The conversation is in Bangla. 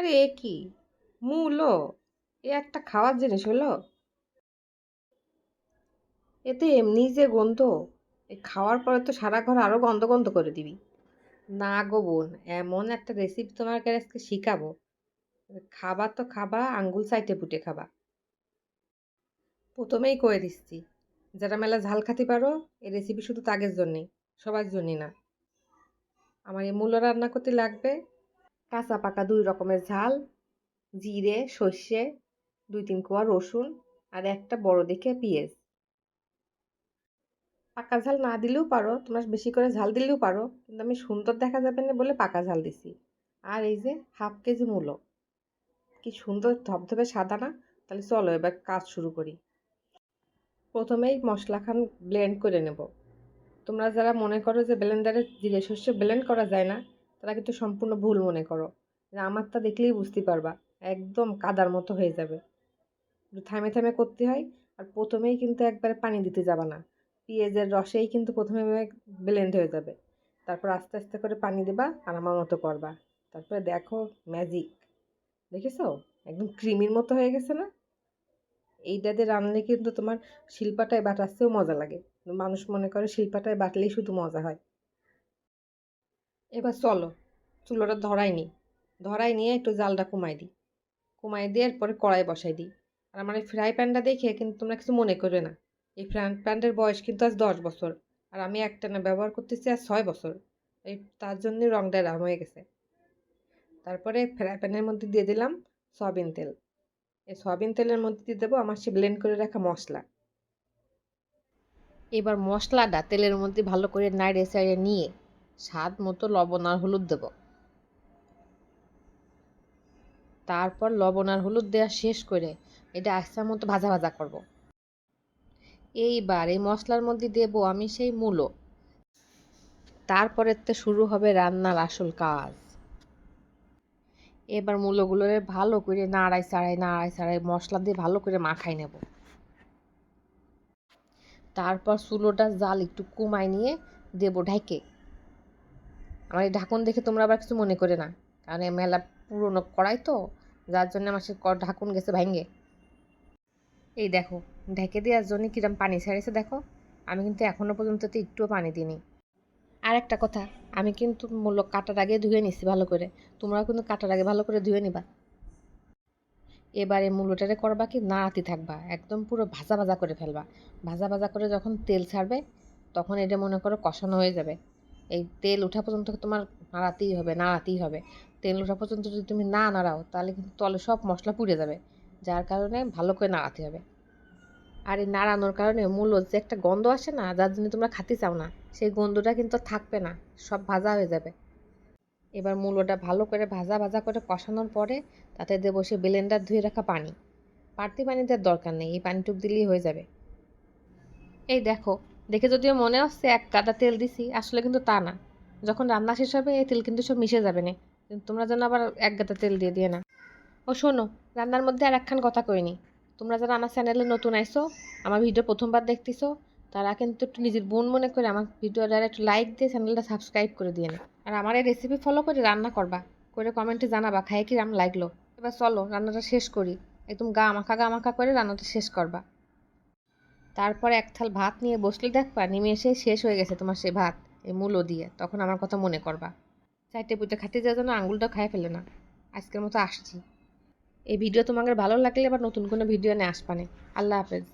আরে এ কি? মূলো এ একটা খাওয়ার জিনিস হলো? এতে এমনি যে গন্ধ। এ খাওয়ার পরে তো সারা ঘর আরও গন্ধ গন্ধ করে দিবি। না গো বোন, এমন একটা রেসিপি তোমাকে আজকে শিখাবো। খাবার তো খাবা, আঙ্গুল সাইটে পুটে খাবা। প্রথমেই কয়ে দিচ্ছি, যারা মেলা ঝাল খাতে পারো এই রেসিপি শুধু তাগের জন্যে, সবার জন্যে না। আমার এই মূলো রান্না করতে লাগবে। কাঁচা পাকা দুই রকমের ঝাল, জিরে, সর্ষে, দুই তিন কোয়া রসুন আর একটা বড় দেখে পেঁয়াজ। পাকা ঝাল না দিলেও পারো, তোমরা বেশি করে ঝাল দিলেও পারো, কিন্তু আমি সুন্দর দেখা যাবে না বলে পাকা ঝাল দিছি। আর এই যে হাফ কেজি মূলো, কি সুন্দর ধবধবে সাদা না? তাহলে চলো এবার কাজ শুরু করি। প্রথমেই মশলাখান ব্লেন্ড করে নেব। তোমরা যারা মনে করো যে ব্লেন্ডারে জিরে, সর্ষে ব্লেন্ড করা যায় না তারা কিন্তু সম্পূর্ণ ভুল মনে করো। আমারটা দেখলেই বুঝতে পারবা, একদম কাদার মতো হয়ে যাবে। থামে থামে করতে হয় আর প্রথমেই কিন্তু একবারে পানি দিতে যাবা না। পেঁয়াজের রসেই কিন্তু প্রথমে ব্লেন্ড হয়ে যাবে। তারপর আস্তে আস্তে করে পানি দেবা আর আমার মতো করবা। তারপরে দেখো ম্যাজিক দেখেছ? একদম ক্রিমির মতো হয়ে গেছে না? এইটা দিয়ে রান্নালে কিন্তু তোমার শিল্পাটায় বাটাচ্ছেও মজা লাগে। মানুষ মনে করে শিল্পাটায় বাটলেই শুধু মজা হয়। এবার চলো, চুলোটা ধরাই নি ধরাই নিয়ে একটু জালটা কমাই দিই। কমাই দিয়ে এরপরে কড়াই বসাই দিই। আর আমার এই ফ্রাই প্যানটা দেখে কিন্তু তোমরা কিছু মনে করে না। এই ফ্রাই প্যানটার বয়স কিন্তু আজ দশ বছর। আর আমি একটা না ব্যবহার করতেছি আর ছয় বছর। এই তার জন্যই রংটা রাম হয়ে গেছে। তারপরে ফ্রাই প্যানের মধ্যে দিয়ে দিলাম সয়াবিন তেল। এই সয়াবিন তেলের মধ্যে দিয়ে দেবো আমার সে ব্লেন্ড করে রাখা মশলা। এবার মশলাটা তেলের মধ্যে ভালো করে নাড়ে চাড়িয়ে নিয়ে স্বাদ মতো লবণ আর হলুদ দেব। তারপর লবণ আর হলুদ দেওয়া শেষ করে এটা আস্তে মতো ভাজা ভাজা করব। এইবার এই মশলার মধ্যে দেব আমি সেই মূলো। তারপরে তো শুরু হবে রান্নার আসল কাজ। এবার মূলোগুলো ভালো করে নাড়াই চাড়াই নাড়াই চাড়াই মশলা দিয়ে ভালো করে মাখাই নেব। তারপর চুলোটা জাল একটু কমাই নিয়ে দেব ঢাকে। আমার এই ঢাকন দেখে তোমরা আবার কিছু মনে করে না। কারণ এই মেলা পুরনো কড়াই তো, যার জন্য আমার সে ঢাকুন গেছে ভাঙ্গে এই দেখো, ঢেকে দেওয়ার জন্য কিরম পানি ছেড়েছে দেখো। আমি কিন্তু এখনও পর্যন্ত তো একটুও পানি দিইনি। আর একটা কথা, আমি কিন্তু মূল্য কাটার আগে ধুয়ে নিছি ভালো করে। তোমরাও কিন্তু কাটার আগে ভালো করে ধুয়ে নিবা। এবারে মূলোটারে করবা কি না নাড়াতে থাকবা। একদম পুরো ভাজা ভাজা করে ফেলবা। ভাজা ভাজা করে যখন তেল ছাড়বে, তখন এটা মনে করো কষানো হয়ে যাবে। এই তেল ওঠা পর্যন্ত তোমার নাড়াতেই হবে নাড়াতেই হবে। তেল ওঠা পর্যন্ত যদি তুমি না নাড়াও, তাহলে কিন্তু তলে সব মশলা পুড়ে যাবে, যার কারণে ভালো করে নাড়াতে হবে। আর এই নাড়ানোর কারণে মূল যে একটা গন্ধ আসে না, যার জন্য তোমরা খাতে চাও না, সেই গন্ধটা কিন্তু থাকবে না, সব ভাজা হয়ে যাবে। এবার মূলোটা ভালো করে ভাজা ভাজা করে কষানোর পরে তাতে দেবো সে ব্লেন্ডার ধুয়ে রাখা পানি। বাড়তি পানি দেওয়ার দরকার নেই, এই পানিটুক দিলেই হয়ে যাবে। এই দেখো দেখে যদিও মনে হচ্ছে এক কাদা তেল দিছি, আসলে কিন্তু তা না। যখন রান্না শেষ হবে, এই তেল কিন্তু সব মিশে যাবে না। তোমরা যেন আবার এক গাদা তেল দিয়ে দিয়ে না। ও, শোনো, রান্নার মধ্যে আর একখান কথা কইনি তোমরা যারা আমার চ্যানেলে নতুন আইসো আমার ভিডিও প্রথমবার দেখতেছো, তারা কিন্তু একটু নিজের বোন মনে করে আমার ভিডিওটা একটু লাইক দিয়ে চ্যানেলটা সাবস্ক্রাইব করে দিয়ে না। আর আমার এই রেসিপি ফলো করে রান্না করবা করে কমেন্টে জানাবা খাই কি রাম লাগল। এবার চলো, রান্নাটা শেষ করি। একদম গা মাখা গা মাখা করে রান্নাটা শেষ করবা। তারপর এক থাল ভাত নিয়ে বসলে দেখবা নেমে এসে শেষ হয়ে গেছে তোমার সে ভাত, এই মূলো দিয়ে। তখন আমার কথা মনে করবা। চারটে পুজো খাতে যাওয়ার জন্য আঙুলটা খাই ফেলে না। আজকের মতো আসছি। এই ভিডিও তোমাদের ভালো লাগলে আবার নতুন কোনো ভিডিও নিয়ে আসবানে। আল্লাহ হাফেজ।